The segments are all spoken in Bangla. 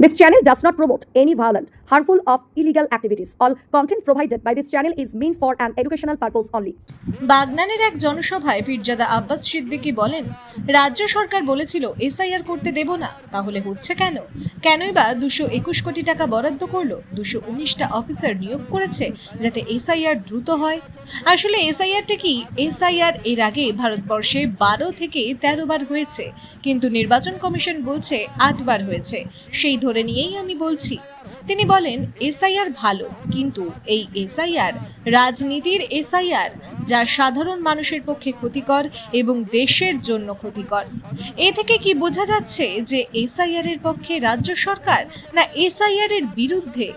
This channel does not promote any violent, harmful, or illegal activities. All content provided by this channel is meant for an educational purpose only. বাগনানের এক জনসভায় পীরজাদা আব্বাস সিদ্দিকী বলেন রাজ্য সরকার বলেছিল এসআইআর করতে দেব না তাহলে হচ্ছে কেন কেনই বা দুশো একুশ কোটি টাকা বরাদ্দ করল দুশো উনিশটা অফিসার নিয়োগ করেছে যাতে এসআইআর দ্রুত হয় আসলে এসআইআরটা কি এসআইআর এর আগে ভারতবর্ষে বারো থেকে তেরো বার হয়েছে কিন্তু নির্বাচন কমিশন বলছে আটবার হয়েছে সেই ধরে নিয়েই আমি বলছি। তিনি বলেন, এসআইআর ভালো, কিন্তু এই এসআইআর রাজনীতির এসআইআর যা সাধারণ মানুষের পক্ষে ক্ষতিকর এবং দেশের জন্য ক্ষতিকর। এ থেকে কি বোঝা যাচ্ছে যে এসআইআর এর পক্ষে রাজ্য সরকার না এসআইআর এর বিরুদ্ধে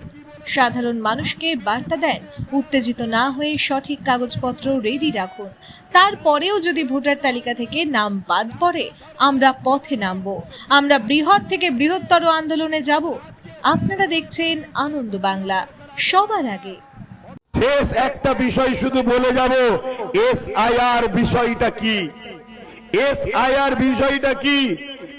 সাধারণ মানুষকে বার্তা দেন। উত্তেজিত না হয়ে সঠিক কাগজপত্র রেডি রাখুন। তারপরেও যদি ভোটার তালিকা থেকে নাম বাদ পড়ে, আমরা পথে নামব। আমরা বৃহৎ থেকে বৃহত্তর আন্দোলনে যাব। আপনারা দেখছেন আনন্দ বাংলা। সবার আগে। শেষ একটা বিষয় শুধু বলে যাব এস বিষয়টা কি? এস বিষয়টা কি?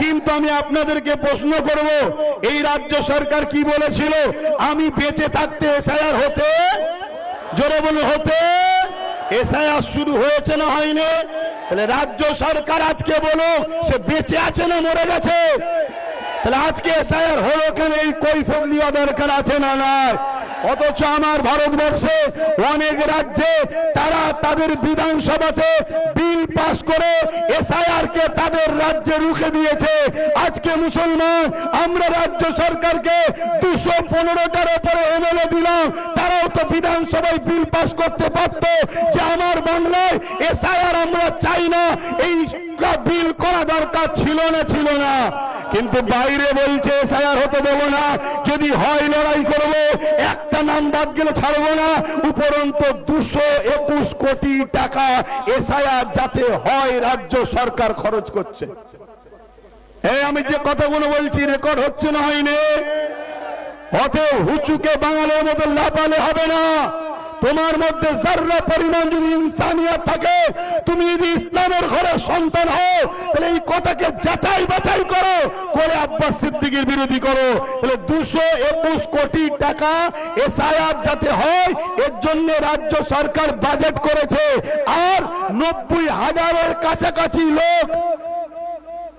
কিন্তু আমি আপনাদেরকে প্রশ্ন করব, এই রাজ্য সরকার কি বলেছিল? আমি বেঁচে থাকতে এসআইআর হতে, জোরে বলে হতে, এসআইআর শুরু হয়েছে না হয়নি? তাহলে রাজ্য সরকার আজকে বলো সে বেঁচে আছে না মরে গেছে? তাহলে আজকে এসআইআর হলো কেন? এই কৈফত নেওয়া দরকার আছে না নয় অথচ আমার ভারতবর্ষে অনেক রাজ্যে তারা তাদের বিধানসভাতে বিল পাশ করে এসআইআর কে তাদের রাজ্যে রুখে দিয়েছে। আজকে মুসলমান, আমরা রাজ্য সরকারকে দুশো পনেরোটার উপরে এমএলএ দিলাম। বিধানসভায় বিল পাস করতে পারত, যে আমার বাংলায় এসআইআর আমরা চাই না, এই বিল করা দরকার ছিল না ছিল না। কিন্তু বাইরে বলছে, এসআইআর হতে দেবো না, যদি হয় লড়াই করব, একটা নাম বাদ গেলে ছাড়বো না, উপরন্ত দুশো একুশ কোটি টাকা এসআইআর যাতে হয় রাজ্য সরকার খরচ করছে। এই, আমি যে কথাগুলো বলছি রেকর্ড হচ্ছে না হয়নি। অতএব হুচুকে বাঙালির মতো লাপালে হবে না। তোমার মধ্যে জাররা পরিমাণ যদি ইনসানিয়াত থাকে, তুমি যদি ইসলামের ঘরের সন্তান হও, তাহলে এই কথাকে যাচাই বাছাই করো, করে আব্বাস সিদ্দিকের বিরোধী করো। তাহলে দুশো একুশ কোটি টাকা এসআইআর যাতে হয়, এর জন্য রাজ্য সরকার বাজেট করেছে। আর নব্বই হাজারের কাছাকাছি লোক,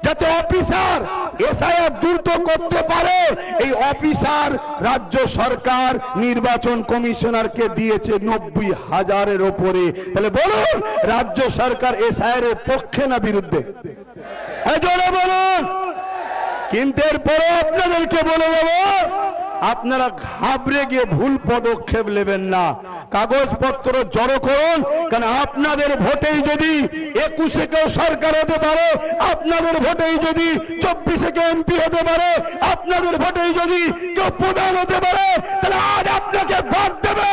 যাতে অফিসার এসআইআর দ্রুত করতে পারে। এই অফিসার রাজ্য সরকার নির্বাচন কমিশনারকে দিয়েছে নব্বই হাজারের ওপরে। তাহলে বলুন, রাজ্য সরকার এসআইআর এর পক্ষে না বিরুদ্ধে? বলুন। কিন্তু এরপরে আপনাদেরকে বলে দেবো আপনারা ঘাবড়ে গিয়ে ভুল পদক্ষেপ নেবেন না। কাগজপত্র জড়ো করুন, কারণ আপনাদের ভোটেই যদি একুশে কেউ সরকার হতে পারে, আপনাদের ভোটেই যদি চব্বিশে কেউ এমপি হতে পারে, আপনাদের ভোটেই যদি কেউ প্রধান হতে পারে, তাহলে আজ আপনাকে ভোট দেবে।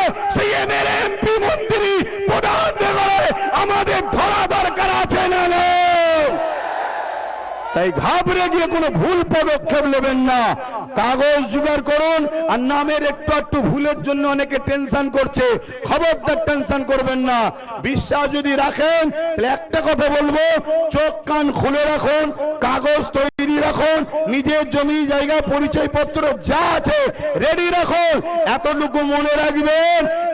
তাই ঘাবড়ে গিয়ে কোনো ভুল পদক্ষেপ নেবেন না। কাগজ জোগাড় করুন, আর নামের একটু একটু ভুলের জন্য অনেকে টেনশন করছে। খবরদার টেনশন করবেন না। বিশ্বাস যদি রাখেন, তাহলে একটা কথা বলব, চোখ কান খুলে রাখুন, কাগজ তৈরি রাখুন, নিজের জমি, জায়গা, পরিচয়পত্র যা আছে রেডি রাখুন। এতটুকু মনে রাখবেন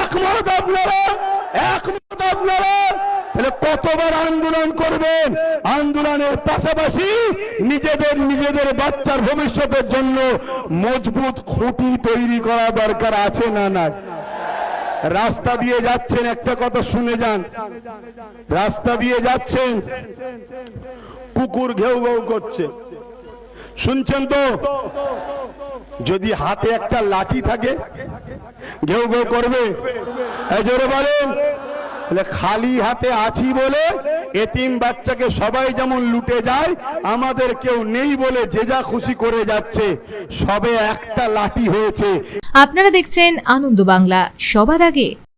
একমত আপনারা একমত আপনারা, তাহলে কতবার আন্দোলন করবেন? আন্দোলনের পাশাপাশি নিজেদের নিজেদের বাচ্চার ভবিষ্যতের জন্য মজবুত খুঁটি তৈরি করা দরকার আছে না না রাস্তা দিয়ে যাচ্ছেন, একটা কথা শুনে যান। রাস্তা দিয়ে যাচ্ছেন, কুকুর ঘেউ ঘেউ করছে। শুনছেন তো? যদি হাতে একটা লাঠি থাকে ঘেউ ঘেউ করবে। খালি হাতে আছি বলে এতিম বাচ্চাকে সবাই যেমন লুটে যায়, আমাদের কেউ নেই বলে যে যা খুশি করে যাচ্ছে, সবে একটা লাঠি হয়েছে। আপনারা দেখছেন আনন্দ বাংলা। সবার আগে